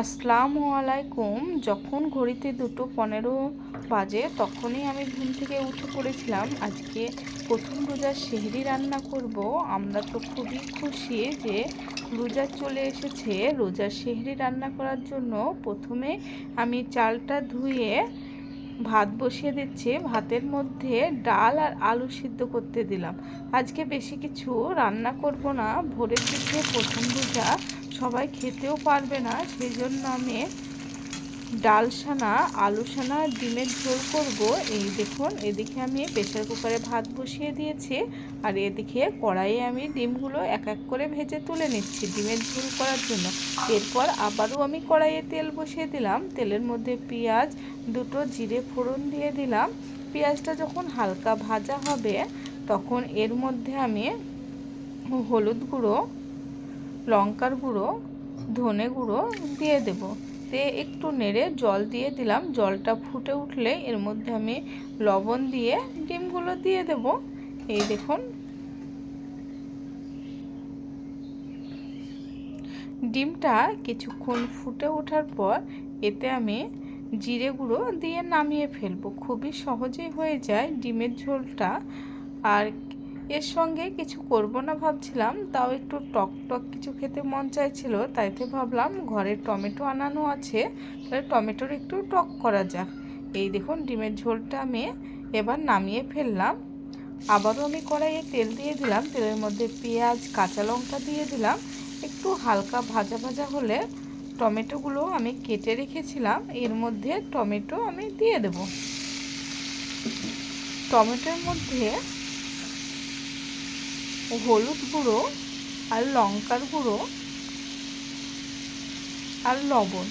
আসসালামু আলাইকুম। যখন ঘড়িতে দুটো পনেরো বাজে, তখনই আমি ঘুম থেকে উঠে পড়েছিলাম। আজকে প্রথম রোজার সেহরি রান্না করব। আমরা তো খুবই খুশি যে রোজা চলে এসেছে। রোজার সেহরি রান্না করার জন্য প্রথমে আমি চালটা ধুয়ে ভাত বসিয়ে দিচ্ছি। ভাতের মধ্যে ডাল আর আলু সিদ্ধ করতে দিলাম। আজকে বেশি কিছু রান্না করব না। ভোরের দিকে প্রথম রোজা সবাই খেতেও পারবে না সেই জন্য আমি ডাল সানা আলু সানা ডিমের ঝোল করব। এই দেখুন, এদিকে আমি প্রেশার কুকারে ভাত বসিয়ে দিয়েছি, আর এদিকে কড়াইয়ে আমি ডিমগুলো এক এক করে ভেজে তুলে নিচ্ছি ডিমের ঝোল করার জন্য। এরপর আবারও আমি কড়াইয়ে তেল বসিয়ে দিলাম। তেলের মধ্যে পেঁয়াজ, দুটো জিরে ফোড়ন দিয়ে দিলাম। পেঁয়াজটা যখন হালকা ভাজা হবে, তখন এর মধ্যে আমি হলুদ গুঁড়ো লঙ্কার গুঁড়ো, ধনে গুঁড়ো দিয়ে দেব। দিয়ে একটু নেড়ে জল দিয়ে দিলাম। জলটা ফুটে উঠলে এর মধ্যে আমি লবণ দিয়ে ডিমগুলো দিয়ে দেব। এই দেখুন। ডিমটা কিছুক্ষণ ফুটে ওঠার পর এতে আমি জিরে গুঁড়ো দিয়ে নামিয়ে ফেলব। খুবই সহজেই হয়ে যায় ডিমের ঝোলটা। আর এর সঙ্গে কিছু করব না ভাবছিলাম, তাও একটু টক টক কিছু খেতে মন চাইছিল, তাইতে ভাবলাম ঘরে টমেটো আনানো আছে, তাহলে টমেটোর একটু টক করা যাক। এই দেখুন, ডিমের ঝোলটা আমি এবার নামিয়ে ফেললাম। আবারও আমি কড়াইয়ে তেল দিয়ে দিলাম, তেলের মধ্যে পেঁয়াজ, কাঁচা লঙ্কা দিয়ে দিলাম। একটু হালকা ভাজা ভাজা হলে টমেটোগুলো আমি কেটে রেখেছিলাম, এর মধ্যে টমেটো আমি দিয়ে দেব। টমেটোর মধ্যে হলুদ গুঁড়ো আর লঙ্কার গুঁড়ো আর লবণ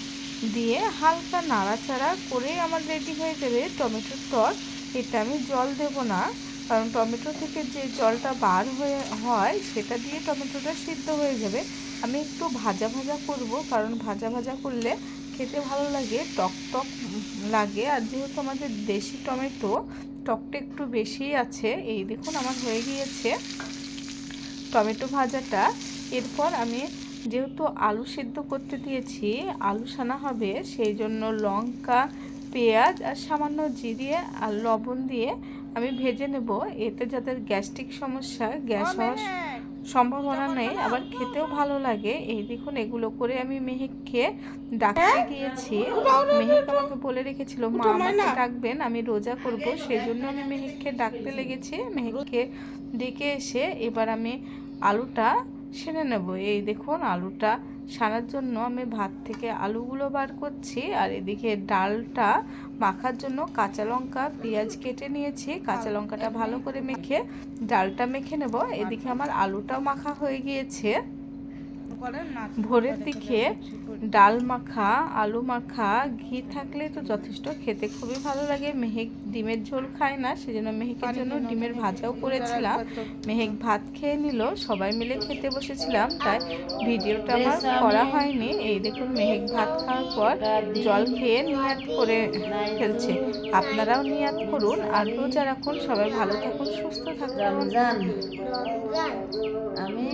দিয়ে হালকা নাড়াচাড়া করে আমার রেডি হয়ে যাবে টমেটোর টক এটা আমি জল দেব না, কারণ টমেটো থেকে যে জলটা বার হয়ে হয় সেটা দিয়ে টমেটোটা সিদ্ধ হয়ে যাবে। আমি একটু ভাজা ভাজা করব, কারণ ভাজা ভাজা করলে খেতে ভালো লাগে, টক টক লাগে। আর যেহেতু আমাদের দেশি টমেটো, টকটা একটু বেশি আছে, এই দেখুন আমার হয়ে গিয়েছে। টমেটো ভাজাটা এরপর আমি যেহেতু আলু সেদ্ধ করতে দিয়েছি আলু সানা হবে সেই জন্য লঙ্কা পেঁয়াজ আর সামান্য জিরিয়ে আর লবণ দিয়ে আমি ভেজে নেব। এতে যাদের গ্যাস্ট্রিক সমস্যা গ্যাস হওয়ার সম্ভাবনা নেই আবার খেতেও ভালো লাগে। এই দেখুন এগুলো করে আমি মেহেককে ডাকতে গিয়েছি মেহেক আমাকে বলে রেখেছিল মা আমাকে ডাকবেন আমি রোজা করব। সেই জন্য আমি মেহেককে ডাকতে লেগেছি। মেহেককে ডেকে এসে এবার আমি আলুটা সেনে নেব। এই দেখুন, আলুটা সানার জন্য আমি ভাত থেকে আলুগুলো বার করছি। আর এদিকে ডালটা মাখার জন্য কাঁচা লঙ্কা, পেঁয়াজ কেটে নিয়েছি। কাঁচা লঙ্কাটা ভালো করে মেখে ডালটা মেখে নেব। এদিকে আমার আলুটাও মাখা হয়ে গিয়েছে। ভোরের দিকে ডাল মাখা আলু মাখা ঘি থাকলে তো যথেষ্ট। খেতে খুবই ভালো লাগে। মেহেক ডিমের ঝোল খায় না সেজন্য মেহেকের জন্য ডিমের ভাজাও করেছিলাম। মেহেক ভাত খেয়ে নিল সবাই মিলে খেতে বসেছিলাম তাই ভিডিওটা আমার করা হয়নি। এই দেখুন মেহেক ভাত খাওয়ার পর জল খেয়ে নিয়াত করে ফেলছে। আপনারাও নিয়াত করুন। আর রোজা রাখুন। সবাই ভালো থাকুন সুস্থ থাকুন। আমি